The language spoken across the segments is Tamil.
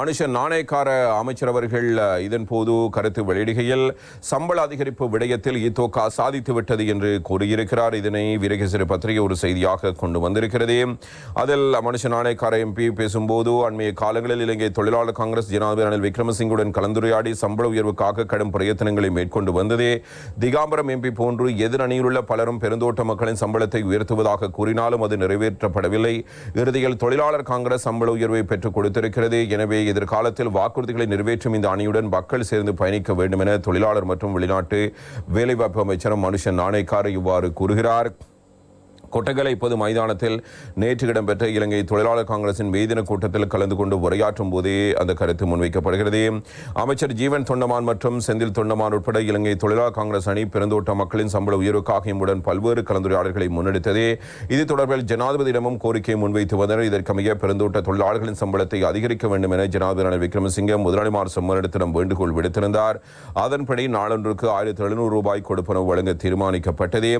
மனுஷ நாணயக்கார அமைச்சர் அவர்கள் இதன் போது கருத்து வெளியிடுகையில் சம்பள அதிகரிப்பு விடயத்தில் இத்தோக்கா சாதித்து விட்டது என்று கூறியிருக்கிறார். இதனை வீரகேசரி பத்திரிகை ஒரு செய்தியாக கொண்டு வந்திருக்கிறது. அதில் மனுஷ நாணயக்கார எம்பி பேசும்போது அண்மைய காலங்களில் இலங்கை தொழிலாளர் காங்கிரஸ் ஜனாதிபதி ரணில் விக்ரமசிங்குடன் கலந்துரையாடி சம்பள உயர்வுக்காக கடும் பிரயத்தனங்களை மேற்கொண்டு வந்ததே. திகாம்பரம் எம்பி போன்று எதிரணியிலுள்ள பலரும் பெருந்தோட்ட மக்களின் சம்பளத்தை உயர்த்துவதாக கூறினாலும் அது நிறைவேற்றப்படவில்லை. இறுதியில் தொழிலாளர் காங்கிரஸ் சம்பள உயர்வை பெற்றுக் கொடுத்திருக்கிறது. எனவே எதிர்காலத்தில் வாக்குறுதிகளை நிறைவேற்றும் இந்த அணியுடன் மக்கள் சேர்ந்து பயணிக்க வேண்டும் என தொழிலாளர் மற்றும் வெளிநாட்டு வேலைவாய்ப்பு அமைச்சர் மனுஷன் நாணயக்கார இவ்வாறு கூறுகிறார். கொட்டகலை பொது மைதானத்தில் நேற்று இடம்பெற்ற இலங்கை தொழிலாளர் காங்கிரசின் மேதின கூட்டத்தில் கலந்து கொண்டு உரையாற்றும் போதே அந்த கருத்து முன்வைக்கப்படுகிறது. அமைச்சர் ஜீவன் தொண்டமான் மற்றும் செந்தில் தொண்டமான் உட்பட இலங்கை தொழிலாளர் காங்கிரஸ் அணி பிறந்தோட்ட மக்களின் சம்பள உயர்வுக்காக இம்முடன் பல்வேறு கலந்துரையாடல்களை முன்னெடுத்தது. இது தொடர்பில் ஜனாதிபதியிடமும் கோரிக்கை முன்வைத்து வந்தனர் இதற்கமைய பெருந்தோட்ட தொழிலாளர்களின் சம்பளத்தை அதிகரிக்க வேண்டும் என ஜனாதிபதி ரணில் விக்ரமசிங்கே முதலாளிமார் சம்மேளனத்திடம் வேண்டுகோள் விடுத்திருந்தார். அதன்படி நாளொன்றுக்கு ஆயிரத்தி எழுநூறு ரூபாய் கொடுப்பனவு வழங்க தீர்மானிக்கப்பட்டது.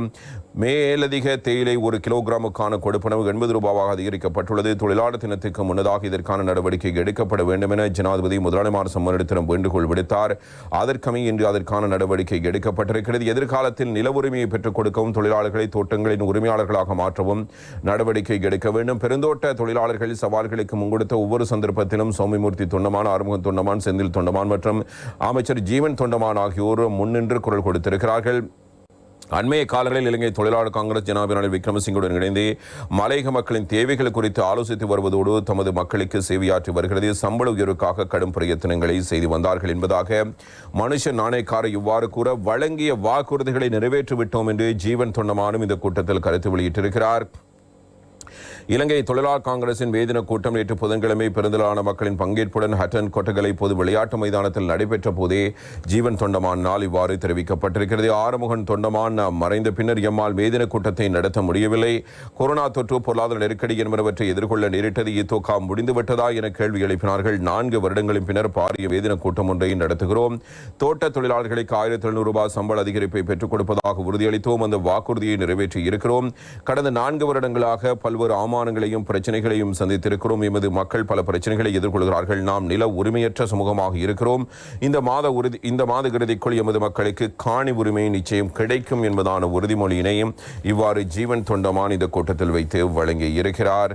மேலதிக தேயிலை ஒரு கிலோகிராமுக்கான கொடுப்பனவு எண்பது ரூபாவாக அதிகரிக்கப்பட்டுள்ளது. தொழிலாளர் தினத்துக்கு முன்னதாக இதற்கான நடவடிக்கை எடுக்கப்பட வேண்டும் என ஜனாதிபதி முதலாளிமார் சம்மனிடத்திடம் வேண்டுகோள் விடுத்தார். அதற்கமைய இன்று அதற்கான நடவடிக்கை எடுக்கப்பட்டிருக்கிறது. எதிர்காலத்தில் நில உரிமையை பெற்றுக் கொடுக்கவும் தொழிலாளர்களை தோட்டங்களின் உரிமையாளர்களாக மாற்றவும் நடவடிக்கை எடுக்க வேண்டும். பெருந்தோட்ட தொழிலாளர்கள் சவால்களுக்கு முன்கொடுத்த ஒவ்வொரு சந்தர்ப்பத்திலும் சௌமிமூர்த்தி தொண்டமான் ஆறுமுகம் தொண்டமான் செந்தில் தொண்டமான் மற்றும் அமைச்சர் ஜீவன் தொண்டமான் ஆகியோர் முன்னின்று குரல் கொடுத்திருக்கிறார்கள். அண்மைய காலங்களில் இலங்கை தொழிலாளர் காங்கிரஸ் ஜனாதிபதி ரணில் விக்ரமசிங்குடன் இணைந்து மலையக மக்களின் தேவைகள் குறித்து ஆலோசித்து வருவதோடு தமது மக்களுக்கு சேவையாற்றி வருகிறது. சம்பள உயர்வுக்காக கடும் பிரயத்தனங்களை செய்து வந்தார்கள் என்பதாக மனுஷ நாணயக்கார இவ்வாறு கூற வழங்கிய வாக்குறுதிகளை நிறைவேற்றிவிட்டோம் என்று ஜீவன் தொண்டமானும் இந்த கூட்டத்தில் கருத்து வெளியிட்டிருக்கிறார். இலங்கை தொழிலாளர் காங்கிரசின் வேதின கூட்டம் நேற்று புதன்கிழமை பெருந்தலான மக்களின் பங்கேற்புடன் ஹட்டன் கொட்டகலை பொது விளையாட்டு மைதானத்தில் நடைபெற்ற போதே ஜீவன் தொண்டமான் நாள் இவ்வாறு தெரிவிக்கப்பட்டிருக்கிறது. ஆறுமுகன் தொண்டமான் மறைந்த பின்னர் எம்மால் வேதின கூட்டத்தை நடத்த முடியவில்லை. கொரோனா தொற்று பொருளாதார நெருக்கடி என்பனவற்றை எதிர்கொள்ள நேரிட்டது. இத்தோக்கா முடிந்துவிட்டதா என கேள்வி எழுப்பினார்கள். நான்கு வருடங்களின் பின்னர் பாரிய வேதின கூட்டம் ஒன்றை நடத்துகிறோம். தோட்ட தொழிலாளர்களுக்கு ஆயிரத்தி எழுநூறு ரூபாய் சம்பள அதிகரிப்பை பெற்றுக் கொடுப்பதாக உறுதியளித்தோம். அந்த வாக்குறுதியை நிறைவேற்றி இருக்கிறோம் கடந்த நான்கு வருடங்களாக பல்வேறு பல்வேறு அவமானங்களையும் பிரச்சனைகளையும் சந்தித்திருக்கிறோம். எமது மக்கள் பல பிரச்சனைகளை எதிர்கொள்கிறார்கள். நாம் நில உரிமையற்ற சமூகமாக இருக்கிறோம். இந்த மாத உறுதி இந்த மாத இறுதிக்குள் எமது மக்களுக்கு காணி உரிமை நிச்சயம் கிடைக்கும் என்பதான உறுதிமொழியினையும் இவ்வாறு ஜீவன் தொண்டமான் இந்த கூட்டத்தில் வைத்து வழங்கி இருக்கிறார்